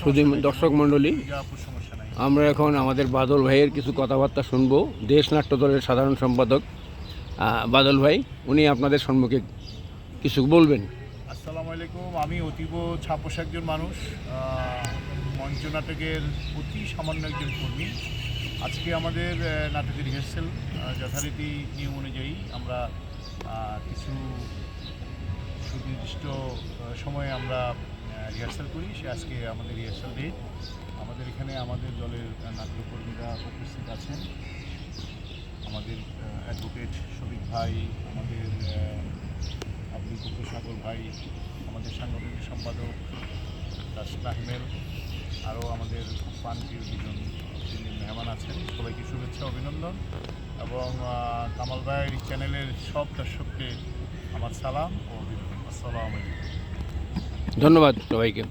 শুধু দর্শক মণ্ডলী, আমরা এখন আমাদের বাদল ভাইয়ের কিছু কথাবার্তা শুনব। দেশ নাট্য দলের সাধারণ সম্পাদক বাদল ভাই, উনি আপনাদের সম্মুখে কিছু বলবেন। আসসালামু আলাইকুম, আমি অতীব ছাপোষ একজন মানুষ মঞ্চ নাটকের অতি সামান্য একজন কর্মী। আজকে আমাদের নাটকের রিহার্সেল যথারীতি নিয়ম অনুযায়ী আমরা কিছু সুনির্দিষ্ট সময়ে আমরা রিহার্সাল করি, সে আজকে আমাদের রিহার্সাল ডেট আমাদের এখানে আমাদের দলের নাট্যকর্মীরা উপস্থিত আছেন। আমাদের অ্যাডভোকেট শফিক ভাই, আমাদের আব্দুল কপুর সাগর ভাই, আমাদের সাংগঠনিক সম্পাদক রাশিদ আহমেদ, আরও আমাদের প্রাণপ্রিয় দুজন যিনি মেহমান আছেন। সবাইকে শুভেচ্ছা, অভিনন্দন। এবং কামাল ভাইয়ের চ্যানেলের সব দর্শককে আমার সালাম ও অভিনন্দন। আসসালামু আলাইকুম। ধন্যবাদ সবাইকে।